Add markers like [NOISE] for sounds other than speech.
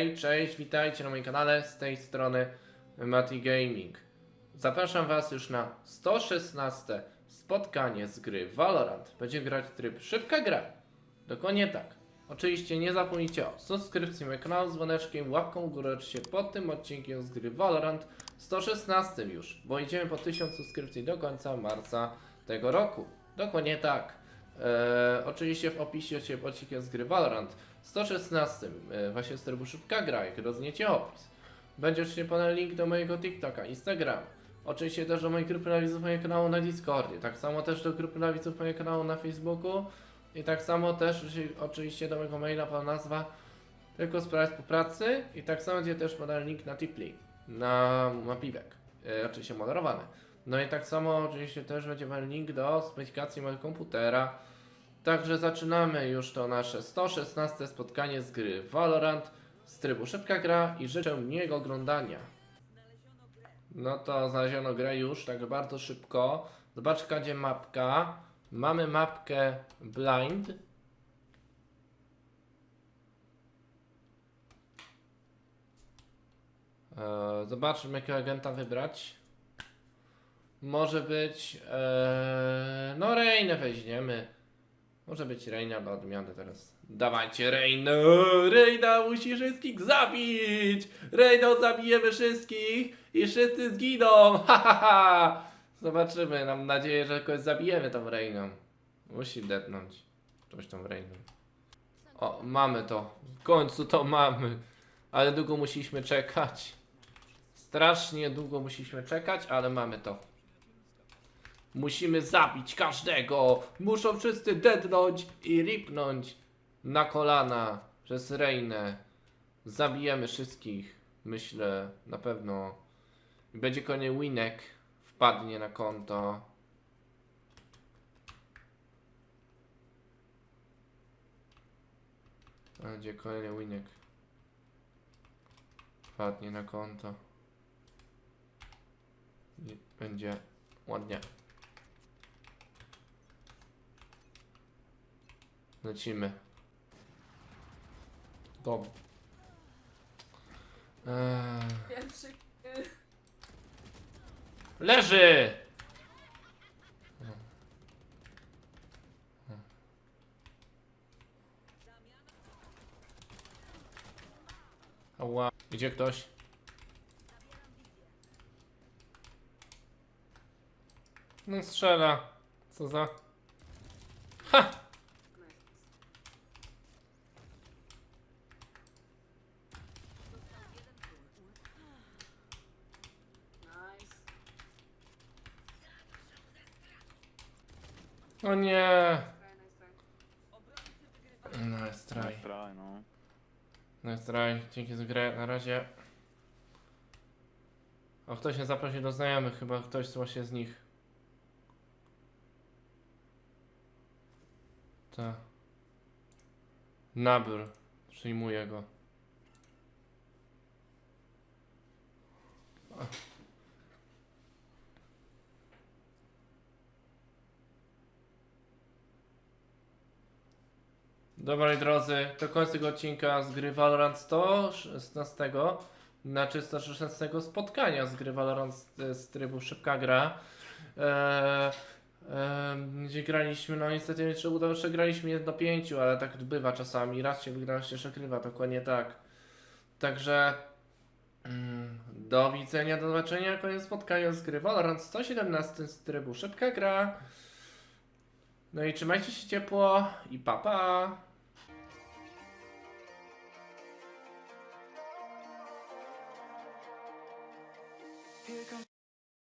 Hej, cześć, witajcie na moim kanale, z tej strony Mati Gaming. Zapraszam Was już na 116 spotkanie z gry Valorant. Będzie grać tryb szybka gra. Dokładnie tak. Oczywiście nie zapomnijcie o subskrypcji mojego kanału dzwoneczkiem, łapką w górę oczywiście pod tym odcinkiem z gry Valorant 116 już, bo idziemy po 1000 subskrypcji do końca marca tego roku. Dokładnie tak. Eee, oczywiście w opisie się odcinkiem z gry Valorant 116 e, właśnie z trybu szybka gra, jak rozniecie opis. Będzie oczywiście podany link do mojego TikToka, Instagram. Oczywiście też do mojej grupy na widzów mojego kanału na Discordzie. Tak samo też do grupy na widzów mojego kanału na Facebooku. I tak samo też oczy- oczywiście do mojego maila pana nazwa tylko sprawy współpracy. I tak samo będzie też podany link na Tipli, na, na Piwek. E, oczywiście moderowany. No i tak samo oczywiście też będzie podany link do specyfikacji mojego komputera. Także zaczynamy już to nasze 116 spotkanie z gry Valorant z trybu szybka gra i życzę miłego oglądania. No to znaleziono grę już tak bardzo szybko. Zobaczcie gdzie mapka. Mamy mapkę blind. Eee, zobaczmy jakiego agenta wybrać. Może być... Eee, no Reinę weźmiemy. Może być Reina dla odmiany teraz. Dawajcie Reinę! Reina musi wszystkich zabić! Reiną zabijemy wszystkich i wszyscy zginą! [LAUGHS] Ha ha ha! Zobaczymy, mam nadzieję, że kogoś zabijemy tą Reiną. Musi detnąć. Coś tą Reiną. O, mamy to. W końcu to mamy. Ale długo musieliśmy czekać. Strasznie długo musieliśmy czekać, ale mamy to. Musimy zabić każdego. Muszą wszyscy dednąć i ripnąć na kolana przez Reinę. Zabijemy wszystkich. Myślę, na pewno. Będzie kolejny winek. Wpadnie na konto. Będzie kolejny winek. Wpadnie na konto. Będzie ładnie. Lecimy. Dobra. Eee, Pierwszy kill. leży! Ała. Gdzie ktoś? No strzela. Co za... Ha! Nice. O nie! Nice try. Nice try. Nice try, no. Nice try. Dzięki za grę. Na razie. O, ktoś mnie zaprosił do znajomych. Chyba ktoś właśnie z nich. Ta. Nabór. Przyjmuję go. Dobra drodzy, to tego odcinka z gry Valorant 116, znaczy 116 spotkania z gry Valorant z, trybu szybka gra. Eee, em, gdzie graliśmy, no niestety nie trzeba udało, że graliśmy 1 do 5, ale tak bywa czasami, raz się wygra, raz się przegrywa, dokładnie tak. Także mm, do widzenia, do zobaczenia, koniec spotkania z gry Valorant 117 z trybu szybka gra. No i trzymajcie się ciepło i pa pa! Here comes